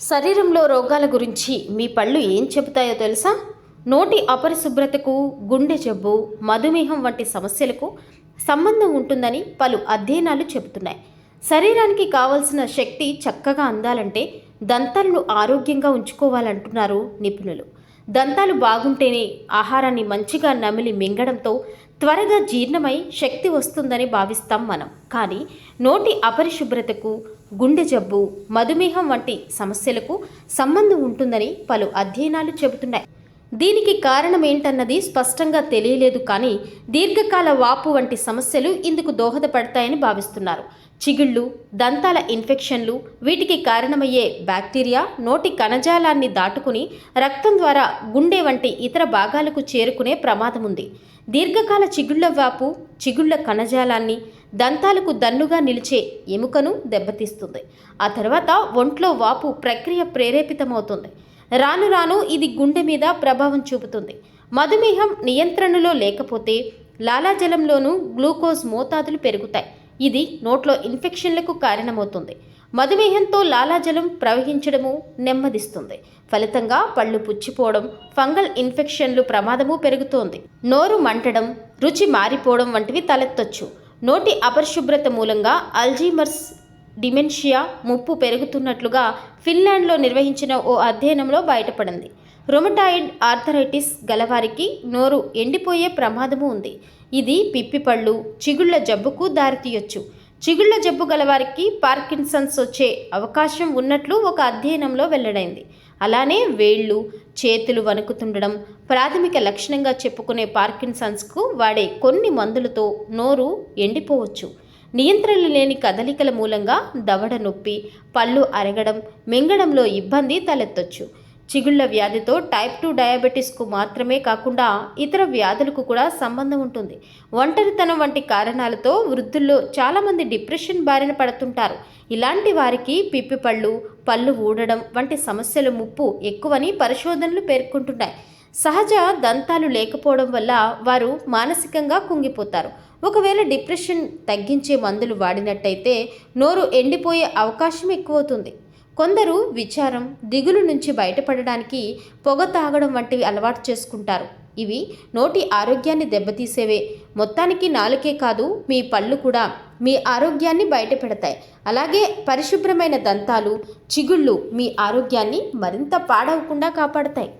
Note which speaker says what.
Speaker 1: శరీరంలో రోగాల గురించి మీ పళ్ళు ఏం చెబుతాయో తెలుసా? నోటి అపరిశుభ్రతకు గుండె జబ్బు మధుమేహం వంటి సమస్యలకు సంబంధం ఉంటుందని పలు అధ్యయనాలు చెబుతున్నాయి. శరీరానికి కావలసిన శక్తి చక్కగా అందాలంటే దంతాలను ఆరోగ్యంగా ఉంచుకోవాలంటున్నారు నిపుణులు. దంతాలు బాగుంటేనే ఆహారాన్ని మంచిగా నమిలి మింగడంతో త్వరగా జీర్ణమై శక్తి వస్తుందని భావిస్తాం మనం. కానీ నోటి అపరిశుభ్రతకు గుండె జబ్బు మధుమేహం వంటి సమస్యలకు సంబంధం ఉంటుందని పలు అధ్యయనాలు చెబుతున్నాయి. దీనికి కారణం ఏంటన్నది స్పష్టంగా తెలియలేదు కానీ దీర్ఘకాల వాపు వంటి సమస్యలు ఇందుకు దోహదపడతాయని భావిస్తున్నారు. చిగుళ్ళు దంతాల ఇన్ఫెక్షన్లు వీటికి కారణమయ్యే బ్యాక్టీరియా నోటి కణజాలాన్ని దాటుకుని రక్తం ద్వారా గుండె వంటి ఇతర భాగాలకు చేరుకునే ప్రమాదం ఉంది. దీర్ఘకాల చిగుళ్ళ వాపు చిగుళ్ళ కణజాలాన్ని దంతాలకు దన్నుగా నిలిచే ఎముకను దెబ్బతీస్తుంది. ఆ తర్వాత ఒంట్లో వాపు ప్రక్రియ ప్రేరేపితమవుతుంది. రాను రాను ఇది గుండె మీద ప్రభావం చూపుతుంది. మధుమేహం నియంత్రణలో లేకపోతే లాలాజలంలోనూ గ్లూకోజ్ మోతాదులు పెరుగుతాయి. ఇది నోట్లో ఇన్ఫెక్షన్లకు కారణమవుతుంది. మధుమేహంతో లాలాజలం ప్రవహించడము నెమ్మదిస్తుంది. ఫలితంగా పళ్ళు పుచ్చిపోవడం ఫంగల్ ఇన్ఫెక్షన్లు ప్రమాదము పెరుగుతోంది. నోరు మంటడం రుచి మారిపోవడం వంటివి తలెత్తొచ్చు. నోటి అపరిశుభ్రత మూలంగా అల్జీమర్స్ డిమెన్షియా ముప్పు పెరుగుతున్నట్లుగా ఫిన్లాండ్లో నిర్వహించిన ఓ అధ్యయనంలో బయటపడింది. రొమటాయిడ్ ఆర్థరైటిస్ గలవారికి నోరు ఎండిపోయే ప్రమాదము ఉంది. ఇది పిప్పిపళ్ళు చిగుళ్ళ జబ్బుకు దారితీయొచ్చు. చిగుళ్ళ జబ్బు గలవారికి పార్కిన్సన్స్ వచ్చే అవకాశం ఉన్నట్లు ఒక అధ్యయనంలో వెల్లడైంది. అలానే వేళ్ళు చేతులు వణుకుతుండడం ప్రాథమిక లక్షణంగా చెప్పుకునే పార్కిన్సన్స్కు వాడే కొన్ని మందులతో నోరు ఎండిపోవచ్చు. నియంత్రణ లేని కదలికల మూలంగా దవడ నొప్పి పళ్ళు అరగడం మింగడంలో ఇబ్బంది తలెత్తొచ్చు. చిగుళ్ళ వ్యాధితో టైప్ టూ డయాబెటీస్కు మాత్రమే కాకుండా ఇతర వ్యాధులకు కూడా సంబంధం ఉంటుంది. ఒంటరితనం వంటి కారణాలతో వృద్ధుల్లో చాలామంది డిప్రెషన్ బారిన పడుతుంటారు. ఇలాంటి వారికి పిప్పి పళ్ళు పళ్ళు ఊడడం వంటి సమస్యల ముప్పు ఎక్కువని పరిశోధనలు పేర్కొంటున్నాయి. సహజ దంతాలు లేకపోవడం వల్ల వారు మానసికంగా కుంగిపోతారు. ఒకవేళ డిప్రెషన్ తగ్గించే మందులు వాడినట్టయితే నోరు ఎండిపోయే అవకాశం ఎక్కువవుతుంది. కొందరు విచారం దిగులు నుంచి బయటపడడానికి పొగ తాగడం వంటివి అలవాటు చేసుకుంటారు. ఇవి నోటి ఆరోగ్యాన్ని దెబ్బతీసేవే. మొత్తానికి నాలుకే కాదు మీ పళ్ళు కూడా మీ ఆరోగ్యాన్ని బయటపెడతాయి. అలాగే పరిశుభ్రమైన దంతాలు చిగుళ్ళు మీ ఆరోగ్యాన్ని మరింత పాడవకుండా కాపాడతాయి.